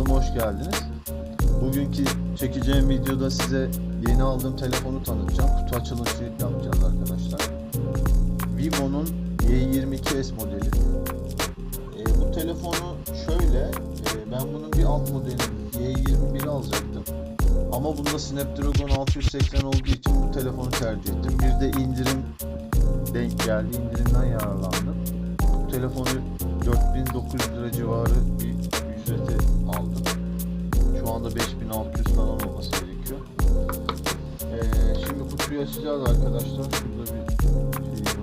Kanalıma hoş geldiniz. Bugünkü çekeceğim videoda size yeni aldığım telefonu tanıtacağım. Kutu açılışı yapacağız arkadaşlar. Vivo'nun Y22s modeli. E, bu telefonu şöyle, e, ben bunun bir alt modeli Y21'i alacaktım. Ama bunda Snapdragon 680 olduğu için bu telefonu tercih ettim. Bir de indirim denk geldi, indirimden yararlandım. Bu telefonu 4900 lira civarı bir ücreti aldım. Şu anda 5600 falan olması gerekiyor. Ee, şimdi kutuyu açacağız arkadaşlar. Şurada bir şey.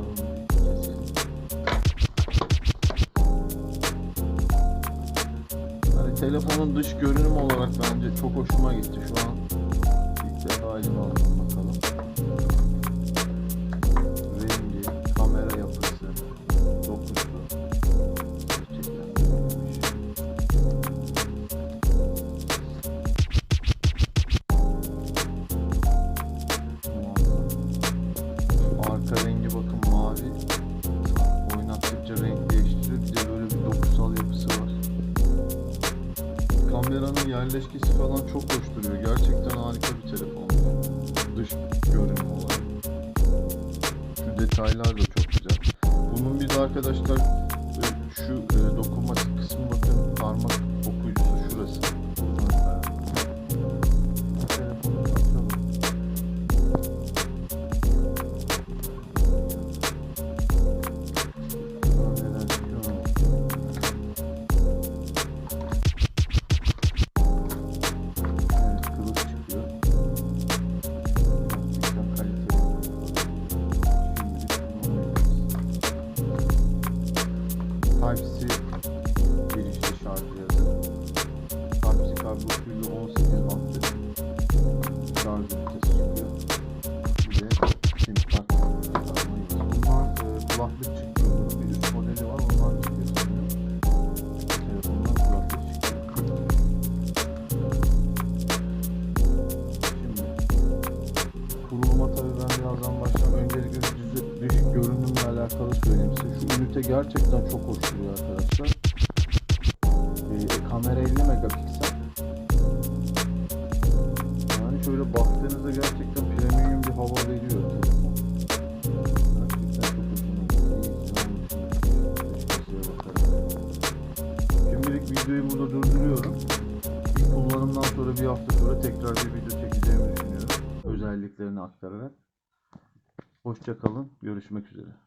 Hani telefonun dış görünüm olarak bence çok hoşuma gitti. Şu an ilk defa aldım Arka rengi bakın mavi. Oynattıkça renk değiştiriyor. Bir de böyle bir dokusal yapısı var. Kameranın yerleşkesi falan çok hoş duruyor. Gerçekten harika bir telefon. Dış görünüm olarak. Şu detaylar da çok güzel. Bunun bir de arkadaşlar e, şu e, dokunmatik kısmı Type-C girişli şarj cihazı. Type-C kablosuyla 18 wattlık şarj ünitesi çıkıyor. Bir de sim kart e, kulaklık çıkıyor. Ünite gerçekten çok hoş duruyor arkadaşlar. Ee, kamera 50 megapiksel. Yani şöyle baktığınızda gerçekten premium bir hava veriyor telefon. Şimdilik videoyu burada durduruyorum. İlk kullanımdan sonra bir hafta sonra tekrar bir video çekeceğimi düşünüyorum. Özelliklerini aktararak. Hoşça kalın. Görüşmek üzere.